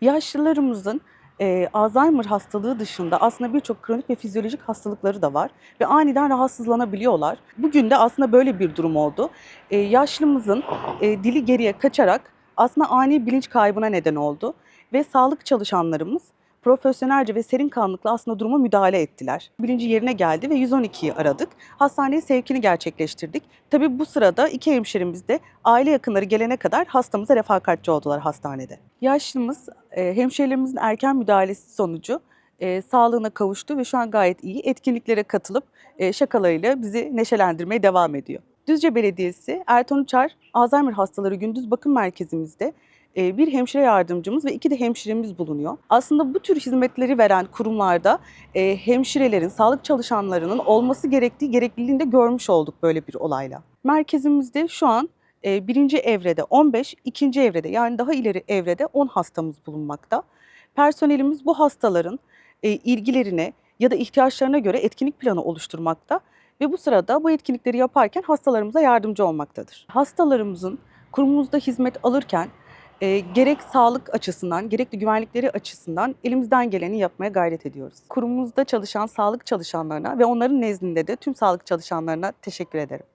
Yaşlılarımızın e, Alzheimer hastalığı dışında aslında birçok kronik ve fizyolojik hastalıkları da var ve aniden rahatsızlanabiliyorlar. Bugün de aslında böyle bir durum oldu. E, yaşlımızın e, dili geriye kaçarak aslında ani bilinç kaybına neden oldu ve sağlık çalışanlarımız profesyonelce ve serin kanlılıkla aslında duruma müdahale ettiler. Bilinci yerine geldi ve 112'yi aradık. Hastaneye sevkini gerçekleştirdik. Tabii bu sırada iki hemşerimiz de aile yakınları gelene kadar hastamıza refakatçi oldular hastanede. Yaşlımız e, hemşehrilerimizin erken müdahalesi sonucu e, sağlığına kavuştu ve şu an gayet iyi. Etkinliklere katılıp e, şakalarıyla bizi neşelendirmeye devam ediyor. Düzce Belediyesi Ertan Uçar Alzheimer Hastaları Gündüz Bakım Merkezimizde e, bir hemşire yardımcımız ve iki de hemşiremiz bulunuyor. Aslında bu tür hizmetleri veren kurumlarda e, hemşirelerin, sağlık çalışanlarının olması gerektiği gerekliliğini de görmüş olduk böyle bir olayla. Merkezimizde şu an e, birinci evrede 15, ikinci evrede yani daha ileri evrede 10 hastamız bulunmakta. Personelimiz bu hastaların ilgilerine ya da ihtiyaçlarına göre etkinlik planı oluşturmakta ve bu sırada bu etkinlikleri yaparken hastalarımıza yardımcı olmaktadır. Hastalarımızın kurumumuzda hizmet alırken e, gerek sağlık açısından, gerek de güvenlikleri açısından elimizden geleni yapmaya gayret ediyoruz. Kurumumuzda çalışan sağlık çalışanlarına ve onların nezdinde de tüm sağlık çalışanlarına teşekkür ederim.